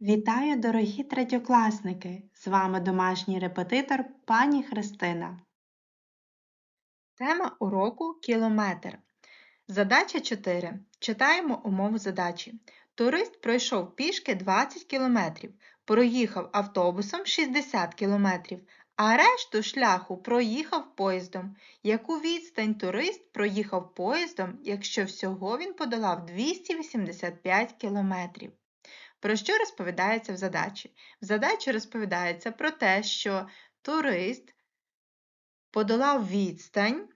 Вітаю, дорогі третьокласники! З вами домашній репетитор пані Христина. Тема уроку кілометр. Задача 4. Читаємо умову задачі. Турист пройшов пішки 20 км, проїхав автобусом 60 км, а решту шляху проїхав поїздом. Яку відстань турист проїхав поїздом, якщо всього він подолав 285 км? Про що розповідається в задачі? В задачі розповідається про те, що турист подолав відстань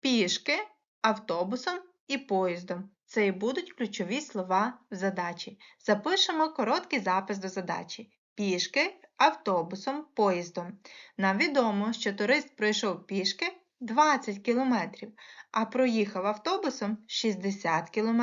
пішки, автобусом і поїздом. Це і будуть ключові слова в задачі. Запишемо короткий запис до задачі. Пішки, автобусом, поїздом. Нам відомо, що турист пройшов пішки 20 км, а проїхав автобусом 60 км.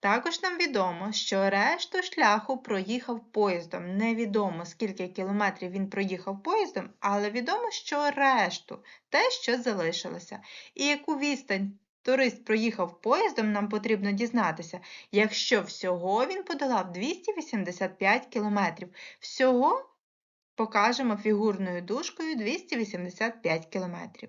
Також нам відомо, що решту шляху проїхав поїздом. Невідомо, скільки кілометрів він проїхав поїздом, але відомо, що решту те, що залишилося. І яку відстань турист проїхав поїздом, нам потрібно дізнатися, якщо всього він подолав 285 кілометрів. Всього покажемо фігурною дужкою 285 кілометрів.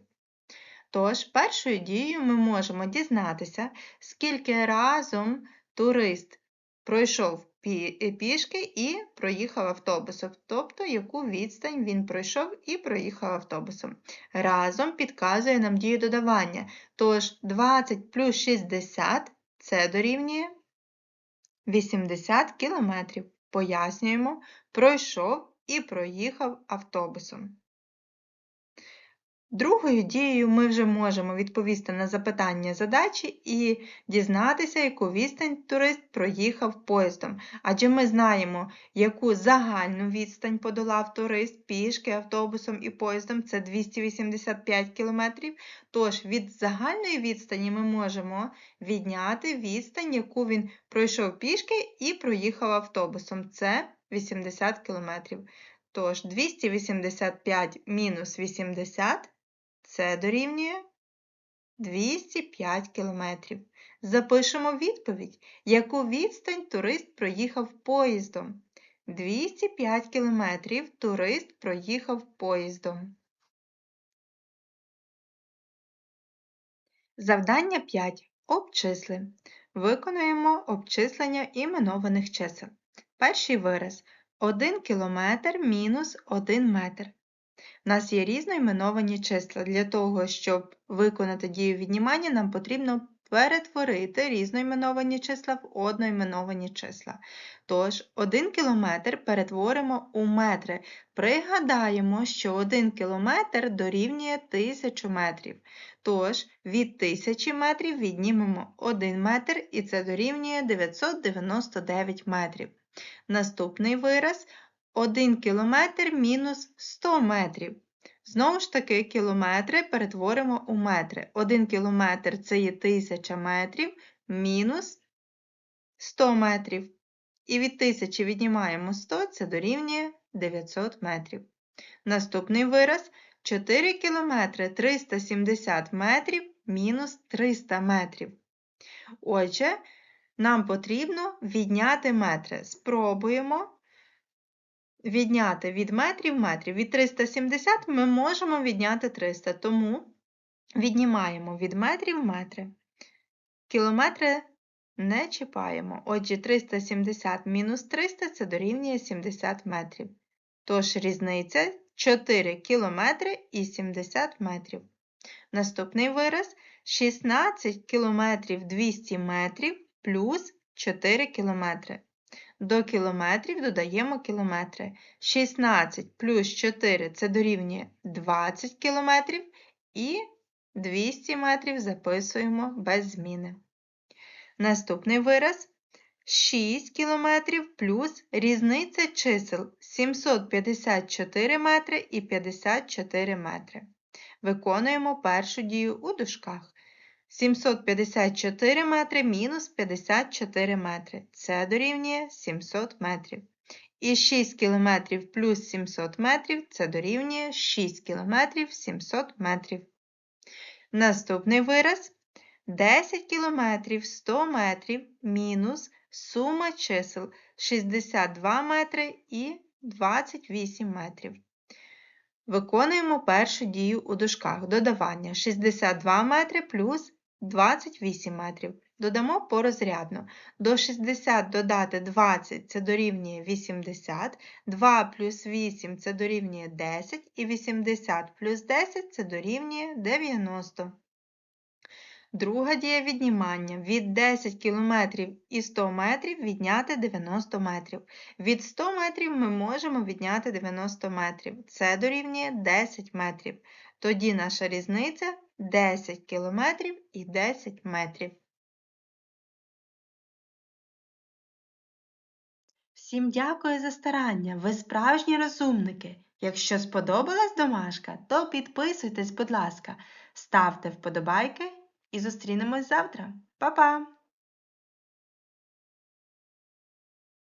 Тож, першою дією ми можемо дізнатися, скільки разом турист пройшов е, пішки і проїхав автобусом, тобто яку відстань він пройшов і проїхав автобусом. Разом підказує нам дію додавання. Тож 20 плюс 60 це дорівнює 80 кілометрів. Пояснюємо, пройшов і проїхав автобусом. Другою дією ми вже можемо відповісти на запитання задачі і дізнатися, яку відстань турист проїхав поїздом. Адже ми знаємо, яку загальну відстань подолав турист пішки, автобусом і поїздом це 285 км. Тож від загальної відстані ми можемо відняти відстань, яку він пройшов пішки і проїхав автобусом. Це 80 км. Тож 285 мінус 80 це дорівнює 205 км. Запишемо відповідь, яку відстань турист проїхав поїздом. 205 км турист проїхав поїздом. Завдання 5. Обчисли. Виконуємо обчислення іменованих чисел. Перший вираз 1 км мінус 1 метр. У нас є різноіменовані числа. Для того, щоб виконати дію віднімання, нам потрібно перетворити різноіменовані числа в одноіменовані числа. Тож, 1 кілометр перетворимо у метри. Пригадаємо, що 1 кілометр дорівнює 1000 метрів. Тож, від 1000 метрів віднімемо 1 метр, і це дорівнює 999 метрів. Наступний вираз 1 кілометр мінус 100 метрів. Знову ж таки, кілометри перетворимо у метри. 1 кілометр це є 1000 метрів мінус 100 метрів. І від 1000 віднімаємо 100, це дорівнює 900 метрів. Наступний вираз 4 кілометри 370 метрів мінус 300 метрів. Отже, нам потрібно відняти метри. Спробуємо відняти від метрів метрів. Від 370 ми можемо відняти 300, тому віднімаємо від метрів метри. Кілометри не чіпаємо. Отже, 370 мінус 300 це дорівнює 70 метрів. Тож різниця 4 кілометри і 70 метрів. Наступний вираз 16 кілометрів 200 метрів плюс 4 кілометри. До кілометрів додаємо кілометри. 16 плюс 4 це дорівнює 20 кілометрів і 200 метрів записуємо без зміни. Наступний вираз 6 кілометрів плюс різниця чисел 754 метри і 54 метри. Виконуємо першу дію у дужках. 754 метри мінус 54 метри. Це дорівнює 700 метрів. І 6 кілометрів плюс 700 метрів це дорівнює 6 кілометрів 700 метрів. Наступний вираз 10 кілометрів 100 метрів мінус сума чисел 62 метри і 28 метрів. Виконуємо першу дію у дужках додавання 62 метри плюс 28 метрів. Додамо порозрядно. До 60 додати 20 це дорівнює 80, 2 плюс 8 це дорівнює 10 і 80 плюс 10 це дорівнює 90. Друга дія віднімання. Від 10 км і 100 метрів відняти 90 метрів. Від 100 метрів ми можемо відняти 90 метрів. Це дорівнює 10 метрів. Тоді наша різниця 10 кілометрів і 10 метрів. Всім дякую за старання. Ви справжні розумники. Якщо сподобалась домашка, то підписуйтесь, будь ласка, ставте вподобайки і зустрінемось завтра. Па-па!